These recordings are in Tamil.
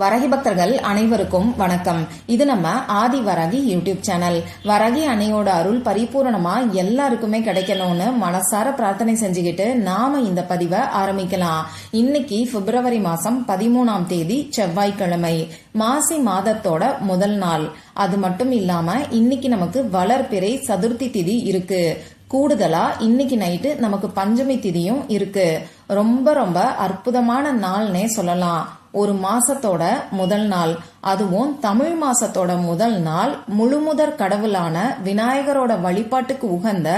வரகி பக்தர்கள் அனைவருக்கும் வணக்கம். இது நம்ம ஆதி வரகி யூடியூப் சேனல். வரகி அணையோட அருள் பரிபூரணமா எல்லாருக்குமே கிடைக்கணும்னு மனசார பிரார்த்தனை செஞ்சுக்கிட்டு நாம இந்த பதிவை ஆரம்பிக்கலாம். இன்னைக்கு பிப்ரவரி மாசம் பதிமூணாம் தேதி செவ்வாய்க்கிழமை மாசி மாதத்தோட முதல் நாள். அது மட்டும் இல்லாம இன்னைக்கு நமக்கு வளர்பிறை சதுர்த்தி திதி இருக்கு. கூடுதலா இன்னைக்கு நைட்டு நமக்கு பஞ்சமி திதியும் இருக்கு. ரொம்ப ரொம்ப அற்புதமான நாள்னே சொல்லலாம். ஒரு மாசத்தோட முதல் நாள். அதுவும் தமிழ் மாசத்தோட முதல் நாள் முழுமுதற் கடவுளான விநாயகரோட வழிபாட்டுக்கு உகந்த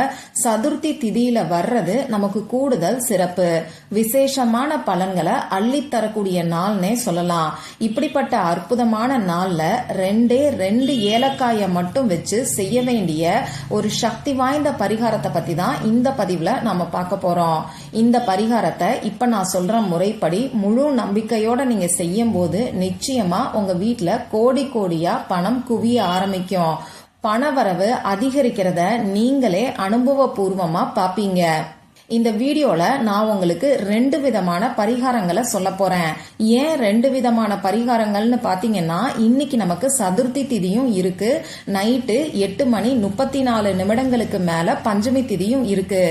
சதுர்த்தி திதியில வர்றது நமக்கு கூடுதல் சிறப்பு. விசேஷமான பலன்களை அள்ளித்தரக்கூடிய நாள்னே சொல்லலாம். இப்படிப்பட்ட அற்புதமான நாள்ல ரெண்டே ரெண்டு ஏலக்காயை மட்டும் வச்சு செய்ய வேண்டிய ஒரு சக்தி வாய்ந்த பரிகாரத்தை பத்தி தான் இந்த பதிவுல நாம பார்க்க போறோம். இந்த பரிகாரத்தை இப்ப நான் சொல்ற முறைப்படி முழு நம்பிக்கையோட நீங்க செய்யும் போது நிச்சயமா உங்க வீட்டில் கோடி கோடியாக பணம் குவிய ஆரம்பிக்கும். பணவரவு அதிகரிக்கிறத நீங்களே அனுபவபூர்வமாக பார்ப்பீங்க இந்த வீடியோல நான் உங்களுக்கு ரெண்டு விதமான பரிகாரங்களை சொல்ல போறேன். ஏன் ரெண்டு விதமான பரிகாரங்கள்னு பாத்தீங்கன்னா இன்னைக்கு நமக்கு சதுர்த்தி திதியும் இருக்கு. நைட்டு எட்டு மணி முப்பத்தி நாலு நிமிடங்களுக்கு மேல பஞ்சமி திதியும் இருக்கு.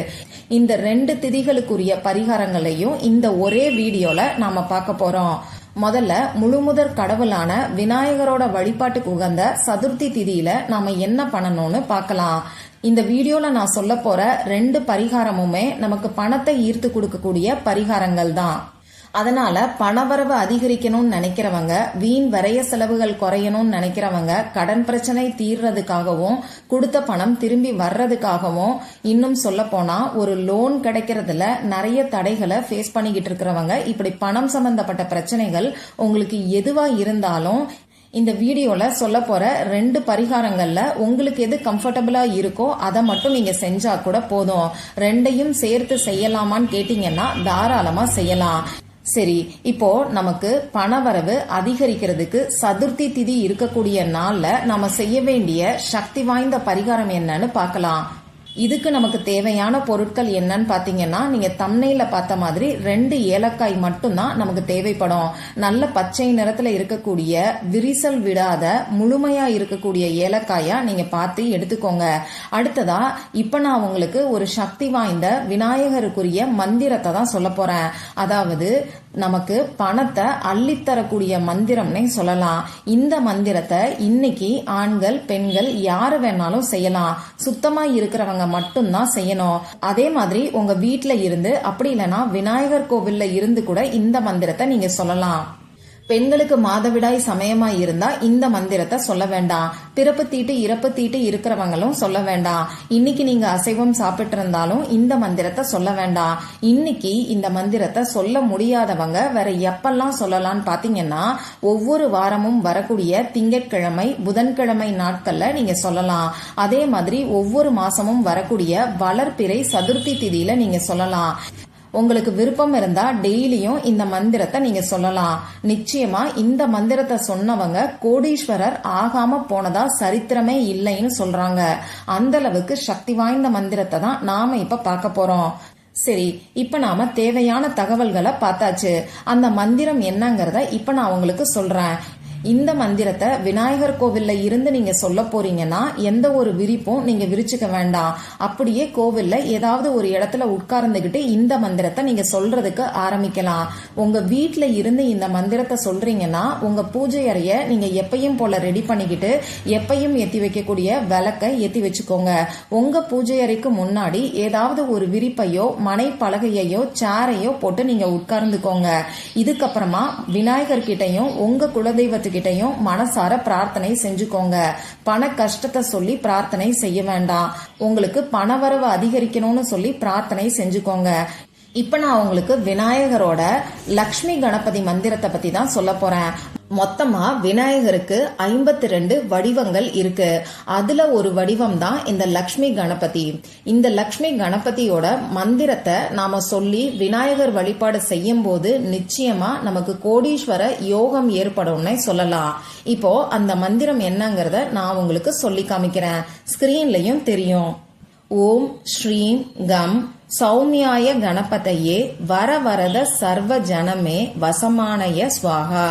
இந்த ரெண்டு திதிகளுக்குரிய பரிகாரங்களையும் இந்த ஒரே வீடியோல நாம பார்க்க போறோம். முதல்ல முழுமுதற் கடவுளான விநாயகரோட வழிபாட்டுக்கு உகந்த சதுர்த்தி திதியில நாம என்ன பண்ணணும்னு பார்க்கலாம் இந்த வீடியோல நான் சொல்ல போற ரெண்டு பரிகாரமுமே நமக்கு பணத்தை ஈர்த்து கொடுக்கக்கூடிய பரிகாரங்கள் தான் அதனால பணவரவு அதிகரிக்கணும்னு நினைக்கிறவங்க வீண் வரைய செலவுகள் குறையணும்னு நினைக்கிறவங்க கடன் பிரச்சனை தீர்றதுக்காகவும் கொடுத்த பணம் திரும்பி வர்றதுக்காகவும் இன்னும் சொல்ல போனா ஒரு லோன் கிடைக்கிறதுல நிறைய தடைகளை ஃபேஸ் பண்ணிக்கிட்டு இருக்கிறவங்க இப்படி பணம் சம்பந்தப்பட்ட பிரச்சனைகள் உங்களுக்கு எதுவா இருந்தாலும் இந்த வீடியோல சொல்ல போற ரெண்டு பரிகாரங்கள்ல உங்களுக்கு எது கம்ஃபர்டபுளா இருக்கோ அதை மட்டும் நீங்க செஞ்சா கூட போதும். ரெண்டையும் சேர்த்து செய்யலாமான்னு கேட்டீங்கன்னா தாராளமா செய்யலாம். சரி இப்போ நமக்கு பணவரவு அதிகரிக்கிறதுக்கு சதுர்த்தி திதி இருக்கக்கூடிய நாள்ல நாம செய்ய வேண்டிய சக்தி வாய்ந்த பரிகாரம் என்னன்னு பார்க்கலாம். இதுக்கு நமக்கு தேவையான பொருட்கள் என்னன்னு பாத்தீங்கன்னா நீங்க தம்னையில பார்த்த மாதிரி ரெண்டு ஏலக்காய் மட்டும்தான் நமக்கு தேவைப்படும். நல்ல பச்சை நிறத்துல இருக்கக்கூடிய விரிசல் விடாத முழுமையா இருக்கக்கூடிய ஏலக்காயா நீங்க பார்த்து எடுத்துக்கோங்க. அடுத்ததா இப்ப நான் உங்களுக்கு ஒரு சக்தி வாய்ந்த விநாயகருக்குரிய மந்திரத்தை தான் சொல்ல போறேன். அதாவது நமக்கு பணத்தை அள்ளித்தரக்கூடிய மந்திரம்னே சொல்லலாம். இந்த மந்திரத்தை இன்னைக்கு ஆண்கள் பெண்கள் யாரு வேணாலும் செய்யலாம். சுத்தமா இருக்கிறவங்க மட்டும்தான் செய்யணும். அதே மாதிரி உங்க வீட்டுல இருந்து அப்படி இல்லைன்னா விநாயகர் கோவில்ல இருந்து கூட இந்த மந்திரத்தை நீங்க சொல்லலாம். பெண்களுக்கு மாதவிடாய் சமயமா இருந்தா இந்த மந்திரத்தை சொல்ல வேண்டாம். பிறப்பு தீட்டு இறப்பு தீட்டு இருக்கிறவங்களும் சொல்ல வேண்டாம். இன்னைக்கு நீங்க அசைவம் சாப்பிட்டு இருந்தாலும் இந்த மந்திரத்தை சொல்ல வேண்டாம். இன்னைக்கு இந்த மந்திரத்தை சொல்ல முடியாதவங்க வேற எப்பெல்லாம் சொல்லலாம்னு பாத்தீங்கன்னா ஒவ்வொரு வாரமும் வரக்கூடிய திங்கட்கிழமை புதன்கிழமை நாட்கள்ல நீங்க சொல்லலாம். அதே மாதிரி ஒவ்வொரு மாசமும் வரக்கூடிய வளர்பிறை சதுர்த்தி திதியில நீங்க சொல்லலாம். உங்களுக்கு விருப்பம் இருந்தா டெய்லியும் இந்த மந்திரத்தை நீங்க சொல்லலாம். நிச்சயமா இந்த மந்திரத்தை சொன்னவங்க கோடீஸ்வரர் ஆகாம போனதா சரித்திரமே இல்லைன்னு சொல்றாங்க. அந்த அளவுக்கு சக்தி வாய்ந்த மந்திரத்தை தான் நாம இப்ப பார்க்க போறோம். சரி இப்ப நாம தேவையான தகவல்களை பார்த்தாச்சு. அந்த மந்திரம் என்னங்கறத இப்ப நான் உங்களுக்கு சொல்றேன். இந்த மந்திரத்தை விநாயகர் கோவில்ல இருந்து நீங்க சொல்ல போறீங்கன்னா எந்த ஒரு விரிப்பும் நீங்க விரிச்சுக்க வேண்டாம். அப்படியே கோவில்ல ஏதாவது ஒரு இடத்துல உட்கார்ந்துகிட்டு இந்த மந்திரத்தை நீங்க சொல்றதுக்கு ஆரம்பிக்கலாம். உங்க வீட்டுல இருந்து இந்த மந்திரத்தை சொல்றீங்கன்னா உங்க பூஜை அறைய நீங்க எப்பயும் போல ரெடி பண்ணிக்கிட்டு எப்பயும் ஏத்தி வைக்கக்கூடிய விளக்கை ஏத்தி வச்சுக்கோங்க. உங்க பூஜை அறைக்கு முன்னாடி ஏதாவது ஒரு விரிப்பையோ மனை பலகையையோ சேரையோ போட்டு நீங்க உட்கார்ந்துக்கோங்க. இதுக்கப்புறமா விநாயகர் கிட்டையும் உங்க கிட்டையும் மனசார பிரார்த்தனை செஞ்சுக்கோங்க. பண கஷ்டத்தை சொல்லி பிரார்த்தனை செய்ய வேண்டாம். உங்களுக்கு பணவரவு அதிகரிக்கணும்னு சொல்லி பிரார்த்தனை செஞ்சுக்கோங்க. இப்ப நான் உங்களுக்கு விநாயகரோட லக்ஷ்மி கணபதி மந்திரத்தை பத்தி தான் சொல்ல போறேன். மொத்தமா விநாயகருக்கு ஐம்பத்தி ரெண்டு வடிவங்கள் இருக்கு. அதுல ஒரு வடிவம் தான் இந்த லக்ஷ்மி கணபதி. இந்த லக்ஷ்மி கணபதியோட மந்திரத்தை நாம சொல்லி விநாயகர் வழிபாடு செய்யும் போது நிச்சயமா நமக்கு கோடீஸ்வர யோகம் ஏற்படும்னு சொல்லலாம். இப்போ அந்த மந்திரம் என்னங்கறத நான் உங்களுக்கு சொல்லி காமிக்கிறேன். ஸ்கிரீன்லயும் தெரியும். ஓம் ஸ்ரீம் கம் சௌமியாய கணபதையே வர வரத சர்வ ஜனமே வசமானய ஸ்வாகா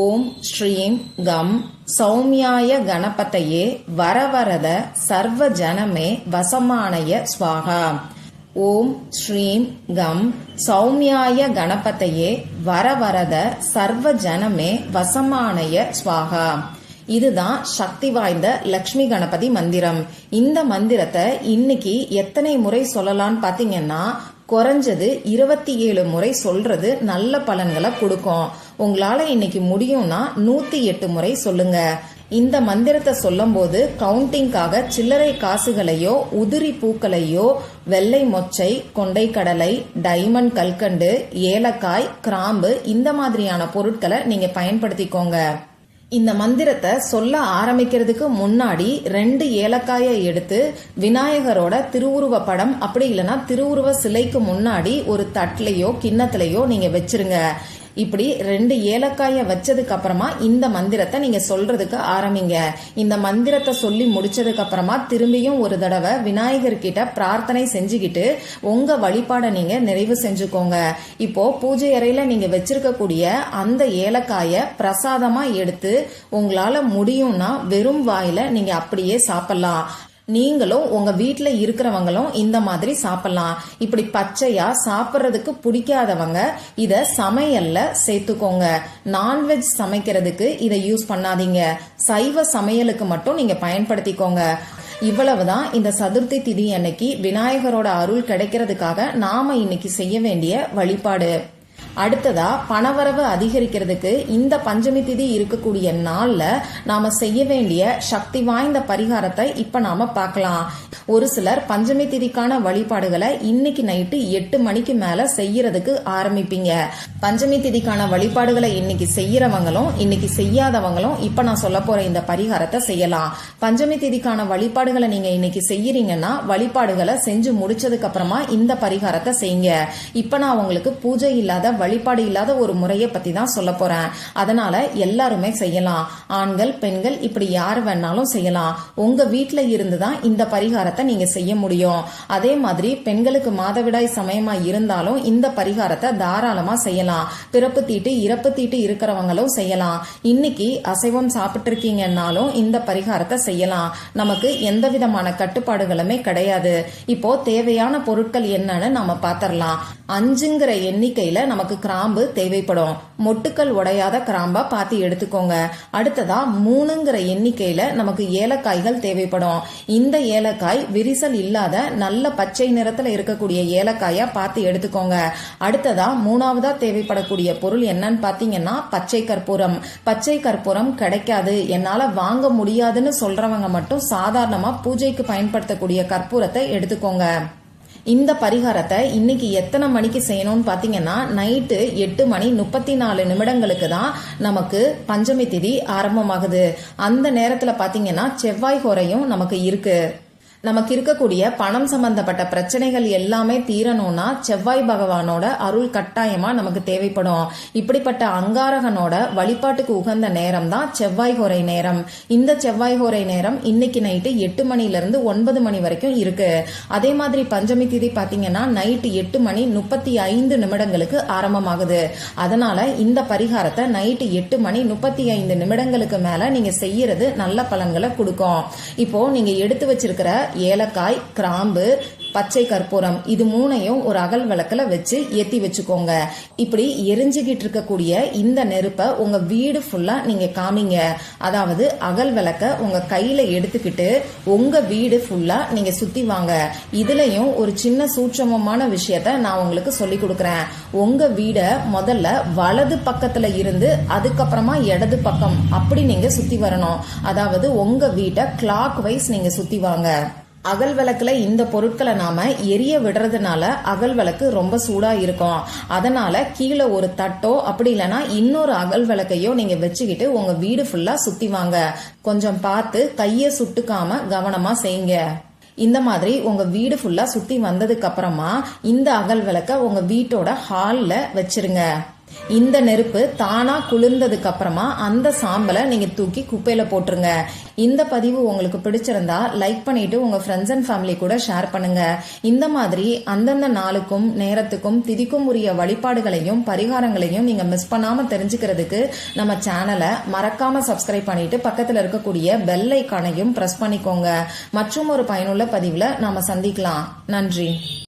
ஓம் ஸ்ரீம் கம். சௌமியாய கணபதையே வரவரத சர்வ ஜனமே வசமானய ஸ்வாகா ஓம் ஸ்ரீம் கம். சௌமியாய கணபதையே வரவரத சர்வ ஜனமே வசமானய ஸ்வாகா இதுதான் சக்தி வாய்ந்த லக்ஷ்மி கணபதி மந்திரம். இந்த மந்திரத்தை இன்னைக்கு எத்தனை முறை சொல்லலாம்னு பாத்தீங்கன்னா குறைஞ்சது இருபத்தி ஏழு முறை சொல்றது நல்ல பலன்களை கொடுக்கும். உங்களால இன்னைக்கு முடியும்னா நூத்தி எட்டு முறை சொல்லுங்க. இந்த மந்திரத்தை சொல்லும்போது கவுண்டிங்காக சில்லறை காசுகளையோ உதிரி பூக்களையோ வெள்ளை மொச்சை கொண்டை கடலை டைமண்ட் கல்கண்டு ஏலக்காய் கிராம்பு இந்த மாதிரியான பொருட்களை நீங்க பயன்படுத்திக்கோங்க. இந்த மந்திரத்தை சொல்ல ஆரம்பிக்கிறதுக்கு முன்னாடி ரெண்டு ஏலக்காயை எடுத்து விநாயகரோட திருவுருவ படம் அப்படி இல்லைன்னா திருவுருவ சிலைக்கு முன்னாடி ஒரு தட்லையோ கிண்ணத்திலையோ நீங்க வச்சிருங்க. இப்படி ரெண்டு ஏலக்காய வச்சதுக்கு அப்புறமா இந்த மந்திரத்தை நீங்க சொல்றதுக்கு ஆரம்பிங்க. இந்த மந்திரத்தை சொல்லி முடிச்சதுக்கு அப்புறமா திரும்பியும் ஒரு தடவை விநாயகர் கிட்ட பிரார்த்தனை செஞ்சுக்கிட்டு உங்க வழிபாடை நீங்க நிறைவு செஞ்சுக்கோங்க. இப்போ பூஜை அறையில நீங்க வச்சிருக்கக்கூடிய அந்த ஏலக்காய பிரசாதமா எடுத்து உங்களால முடியும்னா வெறும் வாயில நீங்க அப்படியே சாப்பிடலாம். நீங்களும் உங்க வீட்டில் இருக்கிறவங்களும் இந்த மாதிரி சாப்பிடலாம். இப்படி பச்சையா சாப்பிட்றதுக்கு பிடிக்காதவங்க இதை சமையல்ல சேர்த்துக்கோங்க. நான்வெஜ் சமைக்கிறதுக்கு இதை யூஸ் பண்ணாதீங்க. சைவ சமையலுக்கு மட்டும் நீங்க பயன்படுத்திக்கோங்க. இவ்வளவுதான் இந்த சதுர்த்தி திதி அன்னைக்கு விநாயகரோட அருள் கிடைக்கிறதுக்காக நாம இன்னைக்கு செய்ய வேண்டிய வழிபாடு. அடுத்ததா பணவரவு அதிகரிக்கிறதுக்கு இந்த பஞ்சமி திதி இருக்கக்கூடிய நாள்ல நாம செய்ய வேண்டிய சக்தி வாய்ந்த பரிகாரத்தை இப்ப நாம பார்க்கலாம். ஒரு சிலர் பஞ்சமி திதிக்கான வழிபாடுகளை இன்னைக்கு நைட்டு எட்டு மணிக்கு மேல செய்யறதுக்கு ஆரம்பிப்பீங்க. பஞ்சமி திதிக்கான வழிபாடுகளை இன்னைக்கு செய்யறவங்களும் இன்னைக்கு செய்யாதவங்களும் இப்ப நான் சொல்ல போற இந்த பரிகாரத்தை செய்யலாம். பஞ்சமி திதிக்கான வழிபாடுகளை நீங்க இன்னைக்கு செய்யறீங்கன்னா வழிபாடுகளை செஞ்சு முடிச்சதுக்கு அப்புறமா இந்த பரிகாரத்தை செய்யுங்க. இப்ப நான் உங்களுக்கு பூஜை இல்லாத வழிபாடு இல்லாத ஒரு முறையை பத்தி தான் சொல்ல போறேன். அதனால எல்லாருமே செய்யலாம். ஆண்கள் பெண்கள் இப்படி யார் வேணாலும் செய்யலாம். உங்க வீட்ல இருந்து தான் இந்த பரிகாரத்தை நீங்க செய்ய முடியும். அதே மாதிரி பெண்களுக்கு மாதவிடாய் சமயமா இருந்தாலும் இந்த பரிகாரத்தை தாராளமா செய்யலாம். பிறப்பு தீட்டு இறப்பு தீட்டு இருக்கிறவங்களும் செய்யலாம். இன்னைக்கு அசைவம் சாப்பிட்டு இருக்கீங்கன்னாலும் இந்த பரிகாரத்தை செய்யலாம். நமக்கு எந்த விதமான கட்டுப்பாடுகளுமே கிடையாது. இப்போ தேவையான பொருட்கள் என்னன்னு நம்ம பாத்திரலாம். அஞ்சுங்கிற எண்ணிக்கையில நமக்கு கிராம்பு தேவைப்படும். மொட்டுக்கள் உடையாத கிராம்பா பார்த்து எடுத்துக்கோங்க. அடுத்ததா மூணுங்கிற எண்ணிக்கையில நமக்கு ஏலக்காய்கள் தேவைப்படும். இந்த ஏலக்காய் விரிசல் இல்லாத நல்ல பச்சை நிறத்துல இருக்கக்கூடிய ஏலக்காயா பார்த்து எடுத்துக்கோங்க. அடுத்ததா மூணாவதா தேவைப்படக்கூடிய பொருள் என்னன்னு பாத்தீங்கன்னா பச்சை கற்பூரம். பச்சை கற்பூரம் கிடைக்காது. என்னால வாங்க முடியாதுன்னு சொல்றவங்க மட்டும் சாதாரணமா பூஜைக்கு பயன்படுத்தக்கூடிய கற்பூரத்தை எடுத்துக்கோங்க. இந்த பரிகாரத்தை இன்னைக்கு எத்தனை மணிக்கு செய்யணும்னு பாத்தீங்கன்னா நைட்டு எட்டு மணி முப்பத்தி நாலு நிமிடங்களுக்கு தான் நமக்கு பஞ்சமி திதி ஆரம்பமாகுது. அந்த நேரத்துல பாத்தீங்கன்னா செவ்வாய் குறையும் நமக்கு இருக்கு. நமக்கு இருக்கக்கூடிய பணம் சம்பந்தப்பட்ட பிரச்சனைகள் எல்லாமே தீரணும்னா செவ்வாய் பகவானோட அருள் கட்டாயமா நமக்கு தேவைப்படும். இப்படிப்பட்ட அங்காரகனோட வழிபாட்டுக்கு உகந்த நேரம் தான் செவ்வாய் ஹோரை நேரம். இந்த செவ்வாய் ஹோரை நேரம் இன்னைக்கு நைட்டு எட்டு மணில இருந்து ஒன்பது மணி வரைக்கும் இருக்கு. அதே மாதிரி பஞ்சமி திதி பாத்தீங்கன்னா நைட்டு எட்டு மணி முப்பத்தி ஐந்து நிமிடங்களுக்கு ஆரம்பமாகுது. அதனால இந்த பரிகாரத்தை நைட்டு எட்டு மணி முப்பத்தி ஐந்து நிமிடங்களுக்கு மேல நீங்க செய்யறது நல்ல பலன்களை கொடுக்கும். இப்போ நீங்க எடுத்து வச்சிருக்கிற ஏலக்காய் கிராம்பு பச்சை கற்பூரம். இது மூணையும் ஒரு அகல் விளக்கில் வச்சு ஏற்றி வச்சுக்கோங்க. இப்படி எரிஞ்சுக்கிட்டு இருக்கக்கூடிய இந்த நெருப்பை உங்கள் வீடு ஃபுல்லாக நீங்கள் காமிங்க. அதாவது அகல் விளக்க உங்கள் கையில் எடுத்துக்கிட்டு உங்கள் வீடு ஃபுல்லாக நீங்கள் சுற்றி வாங்க. இதுலையும் ஒரு சின்ன சூட்சமமான விஷயத்த நான் உங்களுக்கு சொல்லி கொடுக்குறேன். உங்கள் வீடை முதல்ல வலது பக்கத்தில் இருந்து அதுக்கப்புறமா இடது பக்கம் அப்படி நீங்கள் சுற்றி வரணும். அதாவது உங்கள் வீட்டை கிளாக் வைஸ் நீங்கள் சுற்றி வாங்க. அகல் விளக்குல இந்த பொருட்களை நாம எரிய விடுறதுனால அகல் விளக்கு ரொம்ப சூடா இருக்கும். அதனால கீழே ஒரு தட்டோ அப்படி இல்லைன்னா இன்னொரு அகல் விளக்கையோ நீங்க வச்சுக்கிட்டு உங்க வீடு ஃபுல்லா சுத்தி வாங்க. கொஞ்சம் பார்த்து கைய சுட்டுக்காம கவனமா செய்யுங்க. இந்த மாதிரி உங்க வீடு ஃபுல்லா சுத்தி வந்ததுக்கு அப்புறமா இந்த அகல் விளக்க உங்க வீட்டோட ஹால்ல வச்சிருங்க. இந்த நெருப்பு தானா குளிர்ந்ததுக்கு அப்புறமா அந்த சாம்பலை நீங்க தூக்கி குப்பையில போட்டுருங்க. இந்த பதிவு உங்களுக்கு பிடிச்சிருந்தா லைக் பண்ணிட்டு உங்க ஃப்ரெண்ட்ஸ் அண்ட் ஃபேமிலி கூட ஷேர் பண்ணுங்க. இந்த மாதிரி அந்தந்த நாளுக்கும் நேரத்துக்கும் திதிக்கும் உரிய வழிபாடுகளையும் பரிகாரங்களையும் நீங்க மிஸ் பண்ணாம தெரிஞ்சுக்கிறதுக்கு நம்ம சேனலை மறக்காம சப்ஸ்கிரைப் பண்ணிட்டு பக்கத்துல இருக்கக்கூடிய பெல் ஐக்கானையும் பிரஸ் பண்ணிக்கோங்க. மற்றும் ஒரு பயனுள்ள பதிவுல நாம சந்திக்கலாம். நன்றி.